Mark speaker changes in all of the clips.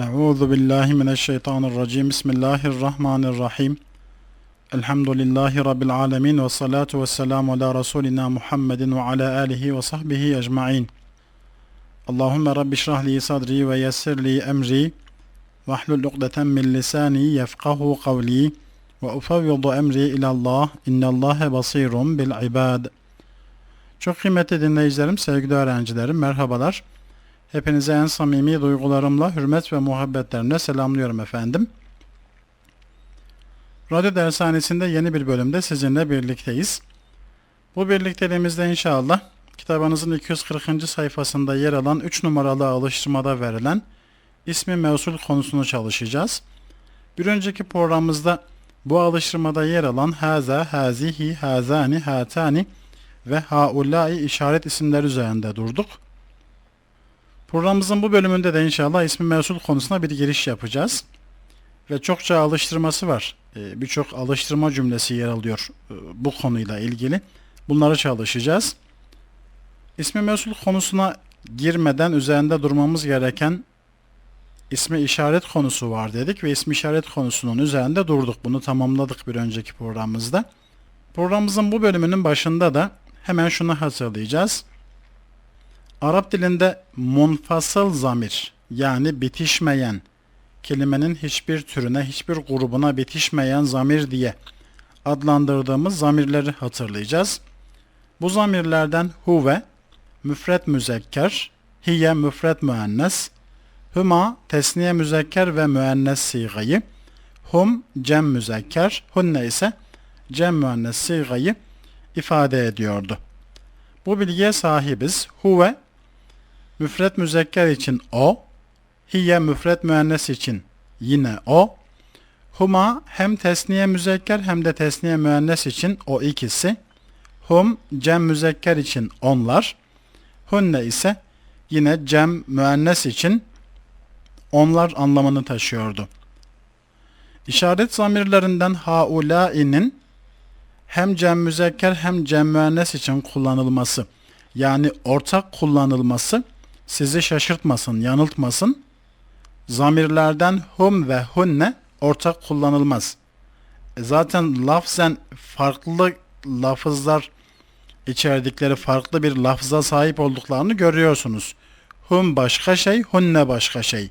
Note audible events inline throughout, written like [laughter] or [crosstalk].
Speaker 1: Euzu billahi mineşşeytanirracim. Bismillahirrahmanirrahim. Elhamdülillahi rabbil alamin ve salatu vesselamu ala rasulina Muhammedin ve ala alihi ve sahbihi ecmaîn. Allahumme rabbi şrah li sadri ve yessir li emri ve hlul ukdeten min lisani yefkahu kavli ve ufevvidu emri ilallah innallâhe basirun bil ibad. Çok kıymetli dinleyicilerim, sevgili öğrencilerim, merhabalar. Hepinize en samimi duygularımla, hürmet ve muhabbetlerimle selamlıyorum efendim. Radyo Dershanesi'nde yeni bir bölümde sizinle birlikteyiz. Bu birlikteliğimizde inşallah kitabınızın 240. sayfasında yer alan 3 numaralı alıştırmada verilen ismi mevsul konusunu çalışacağız. Bir önceki programımızda bu alıştırmada yer alan haza, hazihi, hazani, hatani ve haulai işaret isimler üzerinde durduk. Programımızın bu bölümünde de inşallah ismi mevsul konusuna bir giriş yapacağız. Ve çokça alıştırması var. Ee, Birçok alıştırma cümlesi yer alıyor e, bu konuyla ilgili. Bunları çalışacağız. İsmi mevsul konusuna girmeden üzerinde durmamız gereken ismi işaret konusu var dedik ve ismi işaret konusunun üzerinde durduk. Bunu tamamladık bir önceki programımızda. Programımızın bu bölümünün başında da hemen şunu hatırlayacağız. Arap dilinde munfasıl zamir yani bitişmeyen kelimenin hiçbir türüne, hiçbir grubuna bitişmeyen zamir diye adlandırdığımız zamirleri hatırlayacağız. Bu zamirlerden huve, müfret müzekker, hiye müfret müennes, huma tesniye müzekker ve müennes sigayı, hum cem müzekker, hunne ise cem müennes sigayı ifade ediyordu. Bu bilgiye sahibiz. Huve müfret müzekker için o, hiye müfret müennes için yine o, huma hem tesniye müzekker hem de tesniye müennes için o ikisi, hum cem müzekker için onlar, hunne ise yine cem müennes için onlar anlamını taşıyordu. İşaret zamirlerinden haulâinin hem cem müzekker hem cem müennes için kullanılması yani ortak kullanılması sizi şaşırtmasın, yanıltmasın. Zamirlerden hum ve hunne ortak kullanılmaz. E zaten lafzen farklı lafızlar içerdikleri farklı bir lafza sahip olduklarını görüyorsunuz. Hum başka şey, hunne başka şey.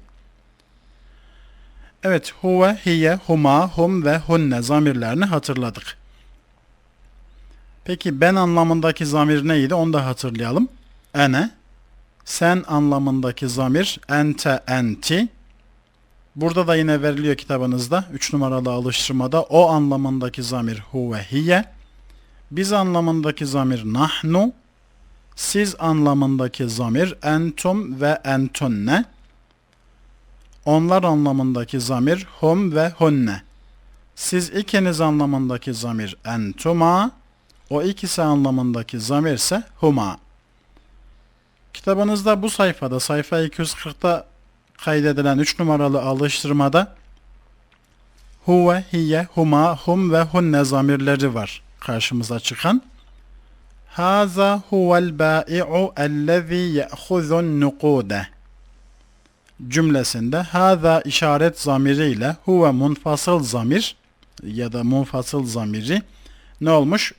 Speaker 1: Evet, huve, hiye, huma, hum ve hunne zamirlerini hatırladık. Peki ben anlamındaki zamir neydi onu da hatırlayalım. Ene, sen anlamındaki zamir ente, enti. Burada da yine veriliyor kitabınızda 3 numaralı alıştırmada o anlamındaki zamir huve, hiye. Biz anlamındaki zamir nahnu. Siz anlamındaki zamir entum ve entunne. Onlar anlamındaki zamir hum ve hunne. Siz ikiniz anlamındaki zamir entuma. O ikisi anlamındaki zamir ise huma. Kitabınızda bu sayfada sayfa 240'ta kaydedilen 3 numaralı alıştırmada huve, hiye, huma, hum ve hunne zamirleri var karşımıza çıkan. Haza huvel bai'u ellezî ye'khuzun nukude cümlesinde haza işaret zamiriyle huve munfasıl zamir ya da munfasıl zamiri ne olmuş?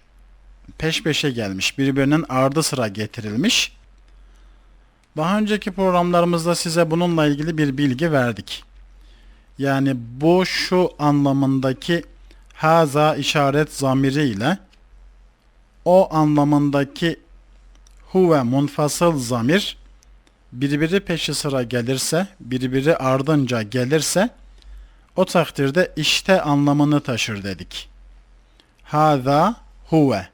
Speaker 1: Peş peşe gelmiş. Birbirinin ardı sıra getirilmiş. Daha önceki programlarımızda size bununla ilgili bir bilgi verdik. Yani bu şu anlamındaki haza işaret zamiri ile o anlamındaki huve munfasıl zamir birbiri peşi sıra gelirse, birbiri ardınca gelirse o takdirde işte anlamını taşır dedik. Haza huve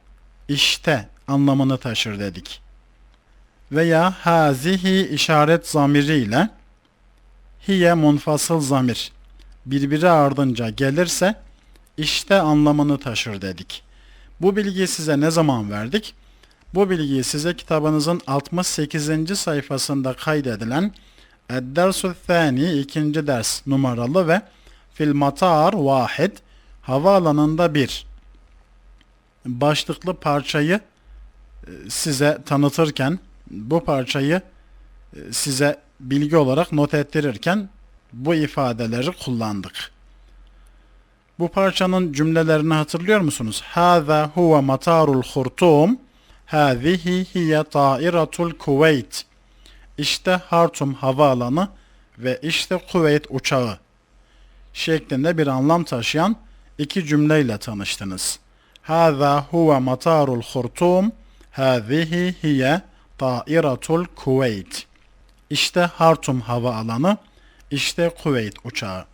Speaker 1: işte anlamını taşır dedik. Veya hazihi işaret zamiriyle hiye munfasıl zamir birbiri ardınca gelirse işte anlamını taşır dedik. Bu bilgiyi size ne zaman verdik? Bu bilgiyi size kitabınızın 68. sayfasında kaydedilen Ed-Dersu Thani ikinci ders numaralı ve Fil Matar Vahid havaalanında bir başlıklı parçayı e, size tanıtırken bu parçayı e, size bilgi olarak not ettirirken bu ifadeleri kullandık. Bu parçanın cümlelerini hatırlıyor musunuz? Hâzâ huve matârul hurtum. Hâzihi hiye tairatul Kuveyt. İşte Hartum havaalanı ve işte Kuveyt uçağı şeklinde bir anlam taşıyan iki cümleyle tanıştınız. Hâzâ huve matârul hurtum. Hâzihi hiye tairatul Kuveyt. İşte Hartum havaalanı, işte Kuveyt uçağı.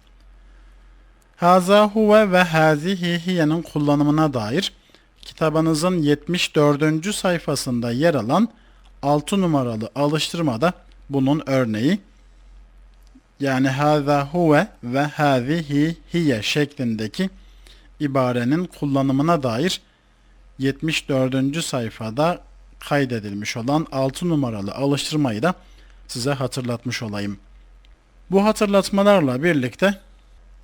Speaker 1: Haza huve ve hazihi hiyenin kullanımına dair kitabınızın 74. sayfasında yer alan 6 numaralı alıştırmada bunun örneği yani haza huve ve hazihi hiye şeklindeki ibarenin kullanımına dair 74. sayfada kaydedilmiş olan 6 numaralı alıştırmayı da size hatırlatmış olayım. Bu hatırlatmalarla birlikte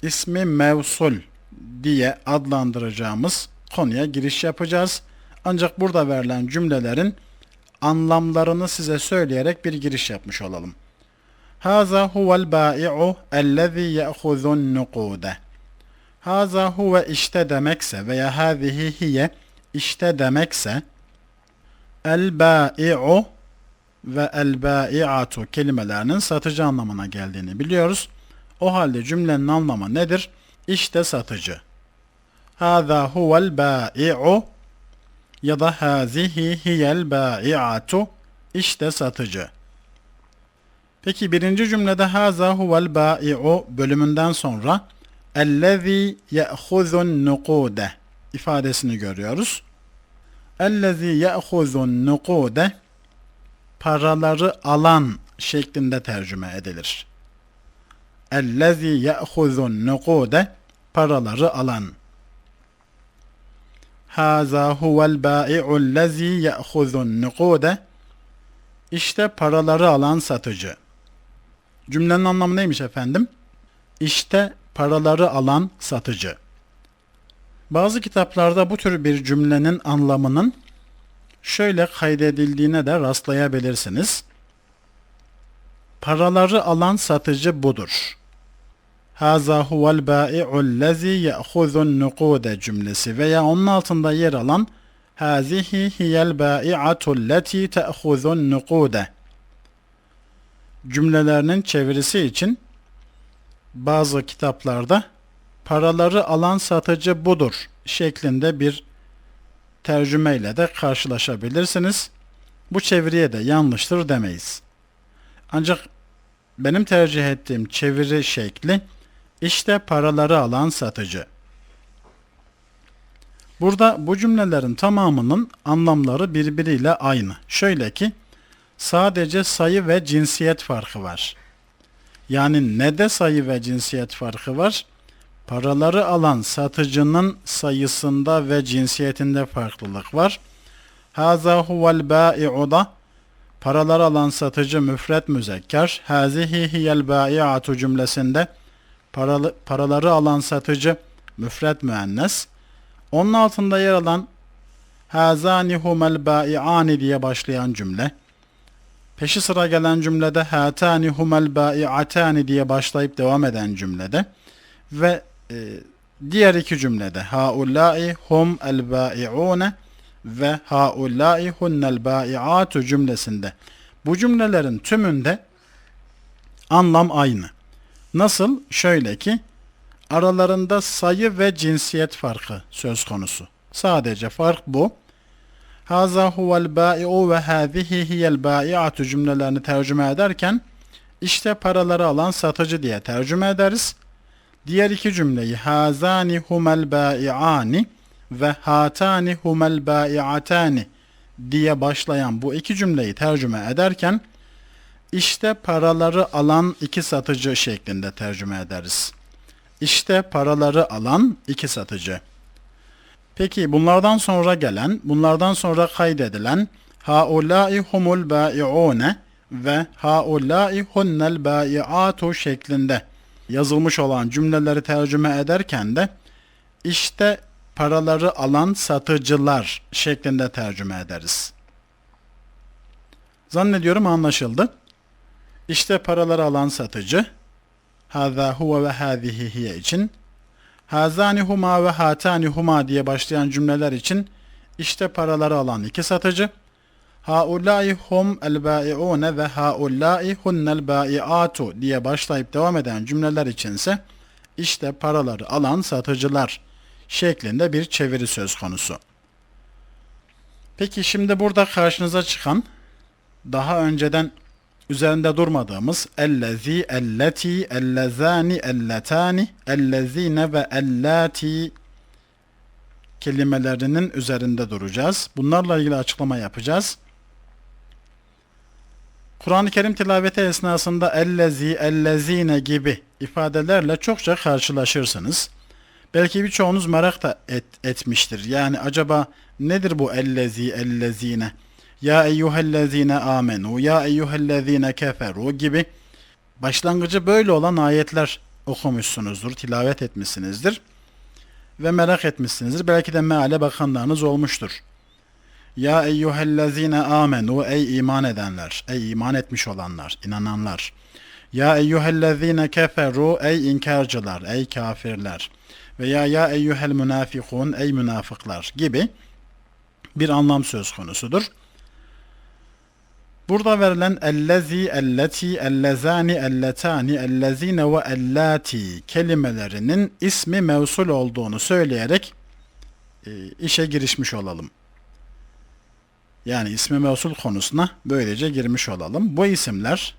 Speaker 1: ismi mevsul diye adlandıracağımız konuya giriş yapacağız. Ancak burada verilen cümlelerin anlamlarını size söyleyerek bir giriş yapmış olalım. Haza huvel bai'u ellezî ye'khuzun nukude. Haza huve işte demekse veya hazihi hiye işte demekse el bai'u ve el bai'atu kelimelerinin satıcı anlamına geldiğini biliyoruz. O halde cümlenin anlamı nedir? İşte satıcı. Hâzâ huvel bâi'u ya da hâzihi hiyel bâi'atu işte satıcı. Peki birinci cümlede hâzâ huvel bâi'u bölümünden sonra ellezî ye'khuzun nukude ifadesini görüyoruz. Ellezî ye'khuzun nukude paraları alan şeklinde tercüme edilir. Ellezî ye'khuzun nukude paraları alan. Haza huvel bâi'u lezî ye'khuzun nukude İşte paraları alan satıcı. Cümlenin anlamı neymiş efendim? İşte paraları alan satıcı. Bazı kitaplarda bu tür bir cümlenin anlamının şöyle kaydedildiğine de rastlayabilirsiniz. Paraları alan satıcı budur. Haza huvel bâi'ul lezî ye'khuzun nukude cümlesi veya onun altında yer alan Hazihi hiyel bâi'atul leti te'khuzun nukude cümlelerinin çevirisi için bazı kitaplarda paraları alan satıcı budur şeklinde bir tercümeyle de karşılaşabilirsiniz. Bu çeviriye de yanlıştır demeyiz. Ancak benim tercih ettiğim çeviri şekli işte paraları alan satıcı. Burada bu cümlelerin tamamının anlamları birbiriyle aynı. Şöyle ki sadece sayı ve cinsiyet farkı var. Yani ne de sayı ve cinsiyet farkı var? Paraları alan satıcının sayısında ve cinsiyetinde farklılık var. Haza huvel bâi'u da paraları alan satıcı müfret müzekker. Hazihi hiyel bâi'atu cümlesinde paralı, paraları alan satıcı müfret müennes. Onun altında yer alan hazani humel bâi'ani diye başlayan cümle. Peşi sıra gelen cümlede hatani humel bâi'atani diye başlayıp devam eden cümlede ve e, diğer iki cümlede haulai hum el ve haulai hunnel bâi'atu cümlesinde bu cümlelerin tümünde anlam aynı. Nasıl? Şöyle ki aralarında sayı ve cinsiyet farkı söz konusu. Sadece fark bu. Haza huvel bâi'u ve hâzihi hiyel bâi'atu cümlelerini tercüme ederken işte paraları alan satıcı diye tercüme ederiz. Diğer iki cümleyi hazani humel bâi'ani ve hatani humel bâi'atani diye başlayan bu iki cümleyi tercüme ederken işte paraları alan iki satıcı şeklinde tercüme ederiz. İşte paraları alan iki satıcı. Peki bunlardan sonra gelen, bunlardan sonra kaydedilen haulâi humul bâi'ûne ve haulâi hunnel bâi'âtu şeklinde yazılmış olan cümleleri tercüme ederken de işte paraları alan satıcılar şeklinde tercüme ederiz. Zannediyorum anlaşıldı. İşte paraları alan satıcı, Haza huve ve hâzihi hiye için. Hazani huma ve hatani huma diye başlayan cümleler için işte paraları alan iki satıcı. Haulâi hum el bâi'ûne ve haulâi hunnel bâi'âtu diye başlayıp devam eden cümleler içinse işte paraları alan satıcılar şeklinde bir çeviri söz konusu. Peki şimdi burada karşınıza çıkan daha önceden üzerinde durmadığımız ellezi, elleti, ellezani, elletani, ellezine ve ellati kelimelerinin üzerinde duracağız. Bunlarla ilgili açıklama yapacağız. Kur'an-ı Kerim tilaveti esnasında ellezi, ellezine gibi ifadelerle çokça karşılaşırsınız. Belki birçoğunuz merak da et, etmiştir. Yani acaba nedir bu ellezi, ellezine? Ya eyyühellezine amenu, ya eyyühellezine keferu gibi başlangıcı böyle olan ayetler okumuşsunuzdur, tilavet etmişsinizdir ve merak etmişsinizdir. Belki de meale bakanlarınız olmuştur. Ya eyyühellezine amenu, ey iman edenler, ey iman etmiş olanlar, inananlar. Ya eyyühellezine keferu, ey inkarcılar, ey kafirler. Veya ya eyyühel münafikun, ey münafıklar gibi bir anlam söz konusudur. Burada verilen ellezi, elleti, ellezani, elletani, ellezine ve ellati kelimelerinin ismi mevsul olduğunu söyleyerek e, işe girişmiş olalım. Yani ismi mevsul konusuna böylece girmiş olalım. Bu isimler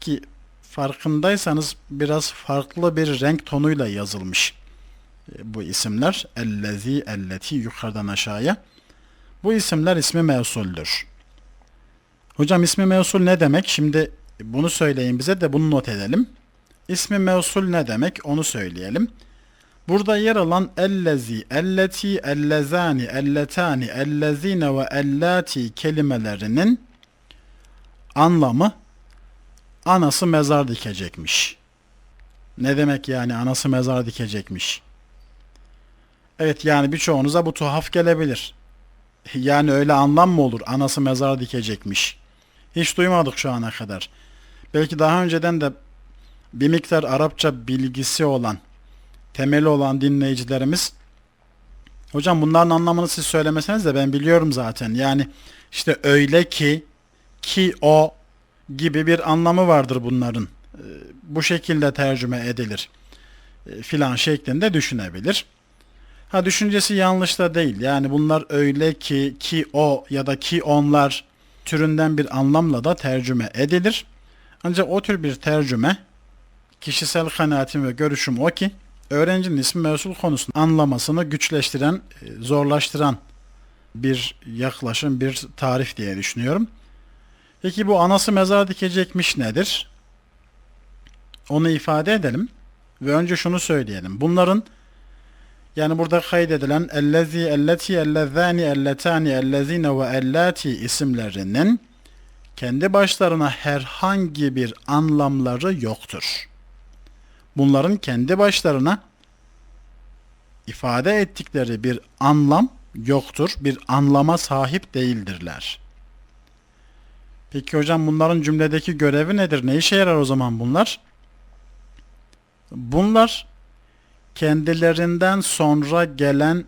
Speaker 1: ki farkındaysanız biraz farklı bir renk tonuyla yazılmış e, bu isimler. Ellezi, elleti yukarıdan aşağıya. Bu isimler ismi mevsuldür. Hocam ismi mevsul ne demek? Şimdi bunu söyleyin bize de bunu not edelim. İsmi mevsul ne demek? Onu söyleyelim. Burada yer alan ellezi, elleti, ellezani, elletani, ellezine ve ellati kelimelerinin anlamı anası mezar dikecekmiş. Ne demek yani anası mezar dikecekmiş? Evet yani birçoğunuza bu tuhaf gelebilir. [laughs] Yani öyle anlam mı olur? Anası mezar dikecekmiş. Hiç duymadık şu ana kadar. Belki daha önceden de bir miktar Arapça bilgisi olan, temeli olan dinleyicilerimiz Hocam bunların anlamını siz söylemeseniz de ben biliyorum zaten. Yani işte öyle ki, ki o gibi bir anlamı vardır bunların. Ee, bu şekilde tercüme edilir e, filan şeklinde düşünebilir. Ha düşüncesi yanlış da değil. Yani bunlar öyle ki, ki o ya da ki onlar türünden bir anlamla da tercüme edilir. Ancak o tür bir tercüme kişisel kanaatim ve görüşüm o ki öğrencinin ismi mevsul konusunu anlamasını güçleştiren, e, zorlaştıran bir yaklaşım, bir tarif diye düşünüyorum. Peki bu anası mezar dikecekmiş nedir? Onu ifade edelim ve önce şunu söyleyelim. Bunların yani burada kaydedilen ellezi, elleti, ellezani, elletani, ellezine ve ellati isimlerinin kendi başlarına herhangi bir anlamları yoktur. Bunların kendi başlarına ifade ettikleri bir anlam yoktur. Bir anlama sahip değildirler. Peki hocam bunların cümledeki görevi nedir? Ne işe yarar o zaman bunlar? Bunlar kendilerinden sonra gelen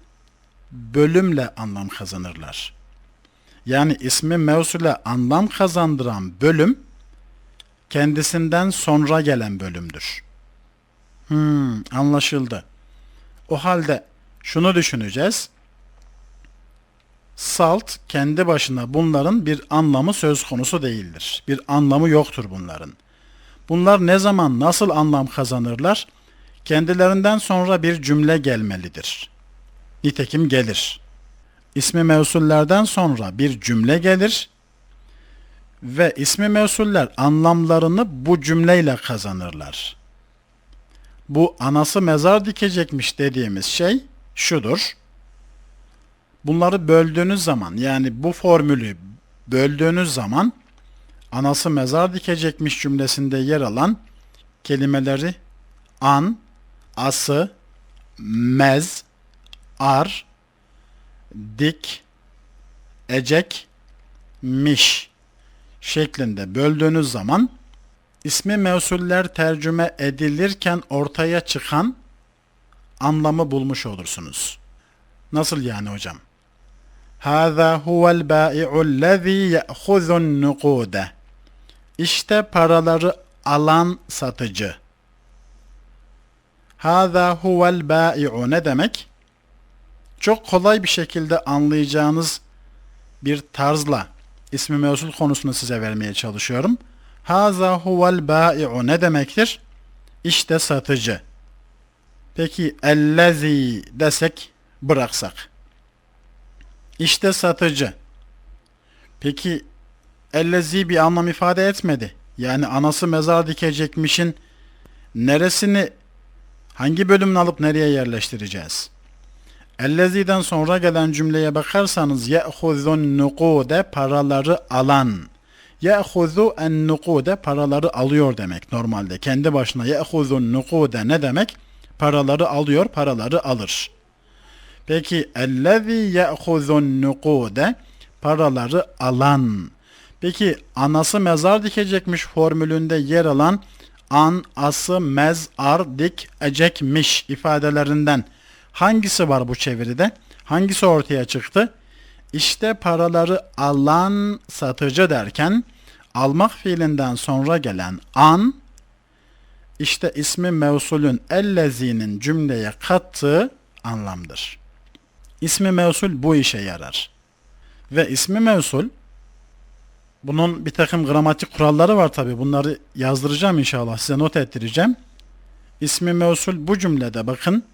Speaker 1: bölümle anlam kazanırlar. Yani ismi mevsule anlam kazandıran bölüm kendisinden sonra gelen bölümdür. Hmm, anlaşıldı. O halde şunu düşüneceğiz. Salt kendi başına bunların bir anlamı söz konusu değildir. Bir anlamı yoktur bunların. Bunlar ne zaman nasıl anlam kazanırlar? kendilerinden sonra bir cümle gelmelidir. Nitekim gelir. İsmi mevsullerden sonra bir cümle gelir ve ismi mevsuller anlamlarını bu cümleyle kazanırlar. Bu anası mezar dikecekmiş dediğimiz şey şudur. Bunları böldüğünüz zaman yani bu formülü böldüğünüz zaman anası mezar dikecekmiş cümlesinde yer alan kelimeleri an, ası, mez, ar, dik, ecek, miş şeklinde böldüğünüz zaman İsmi mevsuller tercüme edilirken ortaya çıkan anlamı bulmuş olursunuz. Nasıl yani hocam? Hâzâ huvel bâi'u lezî ye'huzun nukûde. İşte paraları alan satıcı. Hâzâ huvel bâi'u ne demek? Çok kolay bir şekilde anlayacağınız bir tarzla ismi mevsul konusunu size vermeye çalışıyorum. Haza huvel bai'u ne demektir? İşte satıcı. Peki ellezi desek bıraksak. İşte satıcı. Peki ellezi bir anlam ifade etmedi. Yani anası mezar dikecekmişin neresini hangi bölümünü alıp nereye yerleştireceğiz? Ellezi'den sonra gelen cümleye bakarsanız ye'huzun nukude paraları alan. Ye'huzu en nukude paraları alıyor demek normalde. Kendi başına ye'huzun nukude ne demek? Paraları alıyor, paraları alır. Peki ellezî ye'huzun nukude paraları alan. Peki anası mezar dikecekmiş formülünde yer alan an, ası, mez, ar, dik, ecekmiş ifadelerinden hangisi var bu çeviride? Hangisi ortaya çıktı? İşte paraları alan satıcı derken almak fiilinden sonra gelen an işte ismi mevsulün ellezinin cümleye kattığı anlamdır. İsmi mevsul bu işe yarar. Ve ismi mevsul bunun bir takım gramatik kuralları var tabi. Bunları yazdıracağım inşallah. Size not ettireceğim. İsmi mevsul bu cümlede bakın.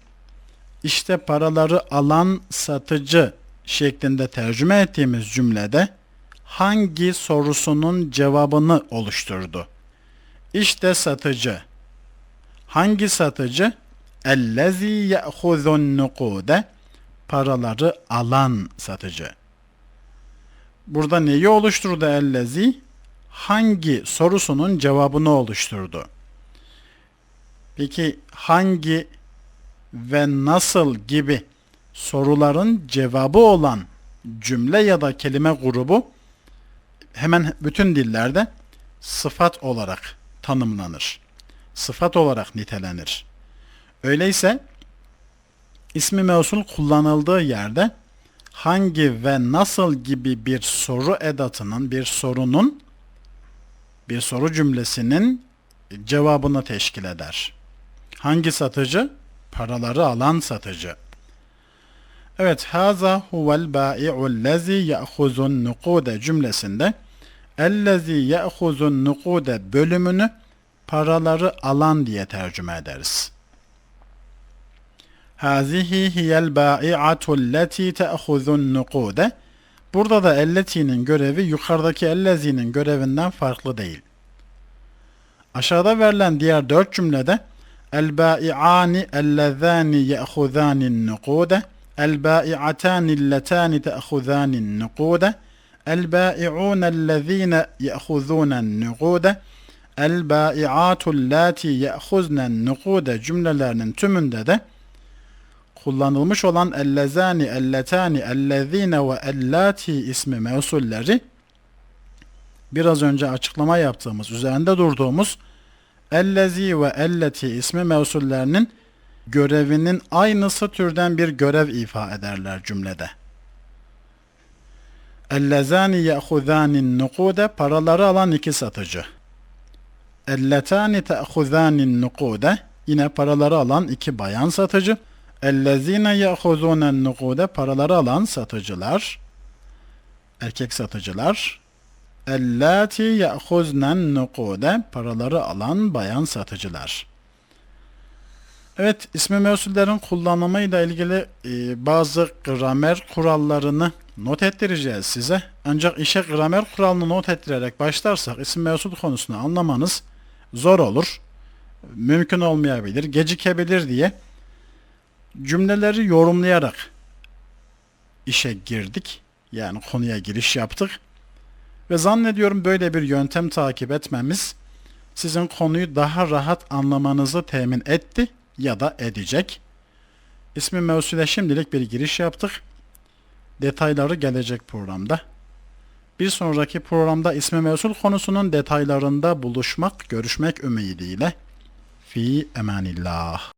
Speaker 1: İşte paraları alan satıcı şeklinde tercüme ettiğimiz cümlede hangi sorusunun cevabını oluşturdu? İşte satıcı. Hangi satıcı? Ellezî ye'huzun nukude paraları alan satıcı. Burada neyi oluşturdu ellezi? Hangi sorusunun cevabını oluşturdu. Peki hangi ve nasıl gibi soruların cevabı olan cümle ya da kelime grubu hemen bütün dillerde sıfat olarak tanımlanır. Sıfat olarak nitelenir. Öyleyse ismi mevsul kullanıldığı yerde hangi ve nasıl gibi bir soru edatının, bir sorunun, bir soru cümlesinin cevabını teşkil eder. Hangi satıcı? Paraları alan satıcı. Evet, haza huvel bai'u lezi ya'khuzun nukude cümlesinde ellezi ya'khuzun nukude bölümünü paraları alan diye tercüme ederiz. Hazihi hiyel bai'atu allati ta'khuzun nukude. Burada da elleti'nin görevi yukarıdaki ellezinin görevinden farklı değil. Aşağıda verilen diğer dört cümlede el-bai'ani ellezani ye'khuzani nukude el-bai'atani allatani ta'khuzani nukude el-bai'un ellezine ye'khuzuna nukude el-bai'atu allati ye'khuzna nukude cümlelerinin tümünde de kullanılmış olan ellezani, elletani, ellezine ve ellati ismi mevsulleri biraz önce açıklama yaptığımız, üzerinde durduğumuz ellezi ve elleti ismi mevsullerinin görevinin aynısı türden bir görev ifa ederler cümlede. Ellezani ye'huzanin nukude paraları alan iki satıcı. Elletani te'huzanin nukude yine paraları alan iki bayan satıcı. Ellezine ye'huzunen nukude paraları alan satıcılar. Erkek satıcılar. Ellati ye'huznen nukude paraları alan bayan satıcılar.'' Evet, ismi mevsullerin kullanımıyla ilgili e, bazı gramer kurallarını not ettireceğiz size. Ancak işe gramer kuralını not ettirerek başlarsak isim mevsul konusunu anlamanız zor olur. Mümkün olmayabilir, gecikebilir diye cümleleri yorumlayarak işe girdik. Yani konuya giriş yaptık. Ve zannediyorum böyle bir yöntem takip etmemiz sizin konuyu daha rahat anlamanızı temin etti ya da edecek. İsmi mevsule şimdilik bir giriş yaptık. Detayları gelecek programda. Bir sonraki programda ismi mevsul konusunun detaylarında buluşmak, görüşmek ümidiyle. Fi emanillah.